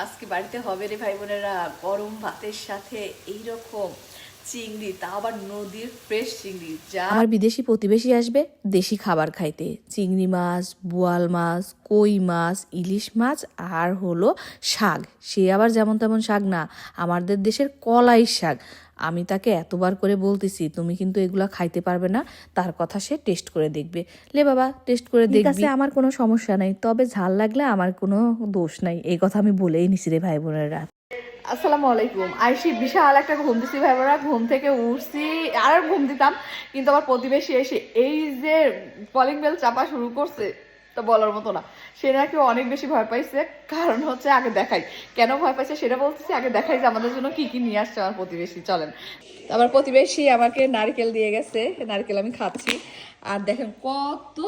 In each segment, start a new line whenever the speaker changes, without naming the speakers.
আজকে বাড়িতে হবে রে ভাই বোনেরা গরম ভাতের সাথে এইরকম চিংড়ি তা আবার নদীর ফ্রেশ চিংড়ি যা
আমার বিদেশি প্রতিবেশী আসবে দেশি খাবার খাইতে। চিংড়ি মাছ বোয়াল মাছ কই মাছ ইলিশ মাছ আর হলো শাক। সে আবার যেমন তেমন শাক না আমাদের দেশের কলাই শাক। আমি তাকে এতবার করে বলতেছি তুমি কিন্তু এগুলা খাইতে পারবে না। তার কথা সে টেস্ট করে দেখবে। লে বাবা টেস্ট করে দেখবে। আমার কোনো সমস্যা নাই তবে ঝাল লাগলে আমার কোনো দোষ নাই। এই কথা আমি বলেই নিছি রে ভাই বোনেরা
আসসালামু আলাইকুম। আইসি বিশাল একটা ঘুম দিছি ভাই বোনেরা ঘুম থেকে উঠছি, আর ঘুম দিতাম, কিন্তু আমার প্রতিবেশী এসে এই যে কলিং বেল চাপা শুরু করছে, তো বলার মতো না। সে নাকি অনেক বেশি ভয় পাইছে। কারণ হচ্ছে আগে দেখাই। কেন ভয় পাইছে সেটা বলতেছি, আগে দেখাই যে আমাদের জন্য কি কি নিয়ে আসছে আমার প্রতিবেশী, চলেন। আমার প্রতিবেশী আমাকে নারকেল দিয়ে গেছে নারকেল আমি খাচ্ছি। আর দেখেন কত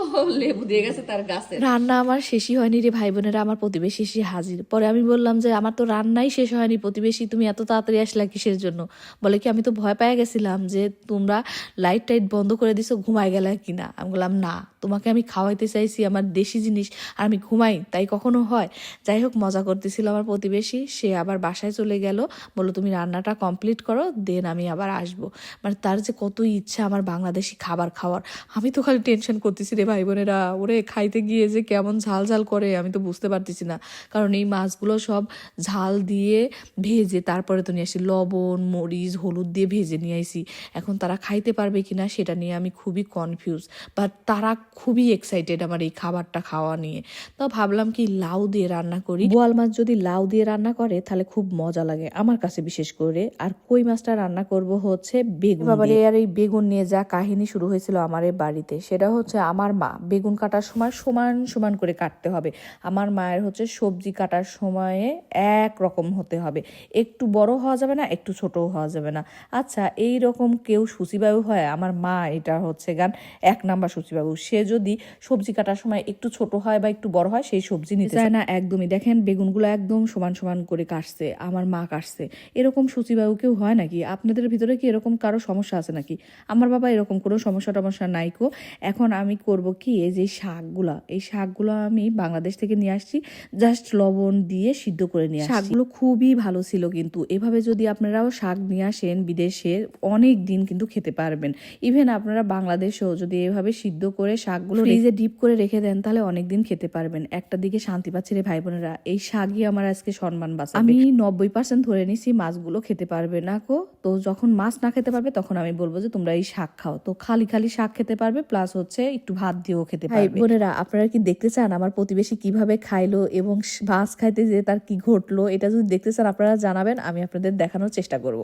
লেবু দিয়ে গেছে তার গাছে।
রান্না আমার শেষই হয়নি রে ভাই বোনেরা, আমার প্রতিবেশী এসে হাজির। পরে আমি বললাম যে, আমার তো রান্নাই শেষ হয়নি, প্রতিবেশী তুমি এত তাড়াতাড়ি আসলা কিসের জন্য? বলে কি, আমি তো ভয় পেয়ে গেছিলাম যে তোমরা লাইট টাইট বন্ধ করে দিছো, ঘুমায় গেলে কিনা? আমি বললাম, না, তোমাকে আমি খাওয়াইতে চাইছি, আমার দেশি জিনিস, আর আমি ঘুমাই, তাই কখনো হয়। যাই হোক, মজা করতেছিল আমার প্রতিবেশী, সে আবার বাসায় চলে গেল। বলো তুমি রান্নাটা কমপ্লিট করো দেন আমি আবার আসব। মানে তার যে কত ইচ্ছা আমার বাংলাদেশি খাবার খাওয়ার। আমি তো খালি টেনশন করতেছি রে ভাই বোনেরা। ওরে, খাইতে গিয়ে যে কেমন ঝাল ঝাল করে, আমি তো বুঝতে পারতেছি না। কারণ এই মাছগুলো সব ঝাল দিয়ে ভেজে, তারপরে তো নিয়ে আসি লবণ, মরিচ, হলুদ দিয়ে ভেজে নিয়ে আসি এখন তারা খাইতে পারবে কি না সেটা নিয়ে আমি খুবই কনফিউজ বাট তারা খুবই এক্সাইটেড আমার এই খাবারটা খাওয়া নিয়ে। তো ভাবলাম কি লাউ দিয়ে রান্না করি। বোয়াল মাছ যদি লাউ দিয়ে রান্না করে তাহলে খুব মজা লাগে আমার কাছে বিশেষ করে। আর কই মাছটা রান্না করব হচ্ছে বেগুন বাবারে আর এই বেগুন নিয়ে যা কাহিনী শুরু হয়েছিল আমার এই বাড়িতে সেটা হচ্ছে আমার মা বেগুন কাটার সময় সমান সমান করে কাটতে হবে। আমার মায়ের হচ্ছে সবজি কাটার সময়ে এক রকম হতে হবে। একটু বড় হওয়া যাবে না একটু ছোটও হওয়া যাবে না। আচ্ছা এই রকম কেউ সুচিবাবু হয় আমার মা এটা হচ্ছে গান এক নাম্বার সুচিবাবু। সে যদি সবজি কাটার সময় একটু ছোট হয় বা একটু বড় হয় সেই সবজি নিতে চায়। না একদমই। দেখেন বেগুনগুলো একদম সমান সমান করে কাটছে আমার মা কাটছে। এরকম সুচিবাবু কেউ হয় নাকি? আপনাদের ভিতরে কি এরকম কারও সমস্যা আছে নাকি? আমার বাবা এরকম কোনো সমস্যা টমস্যা নাই কো। এখন আমি করব কি এই যে শাকগুলা এই শাকগুলো আমি বাংলাদেশ থেকে নিয়ে আসছি জাস্ট লবণ দিয়ে সিদ্ধ করে নিয়ে আসছি। শাকগুলো খুবই ভালো ছিল কিন্তু এভাবে যদি আপনারাও শাক নিয়ে আসেন বিদেশে অনেক দিন কিন্তু খেতে পারবেন। ইভেন আপনারা বাংলাদেশেও যদি এভাবে সিদ্ধ করে শাকগুলো ফ্রিজে ডিপ করে রেখে দেন তাহলে অনেক দিন খেতে পারবেন। একটা দিকে শান্তি পাচ্ছে রে ভাই বোনেরা এই শাকই আমার আজকে সম্মান বাঁচা আমি নব্বই পার্সেন্ট ধরে নিছি মাছগুলো খেতে পারবে না কো। তো যখন মাছ না খেতে পারবে তখন আমি বলব যে তোমরা এই শাক খাও। তো খালি খালি শাক খেতে পারবে প্লাস হচ্ছে একটু ভাত দিয়েও খেতে পারবে। বোনেরা আপনারা কি দেখতে চান আমার প্রতিবেশী কীভাবে খাইলো এবং মাছ খাইতে যে তার কি ঘটলো? এটা যদি দেখতে চান আপনারা জানাবেন আমি আপনাদের দেখানোর চেষ্টা করব।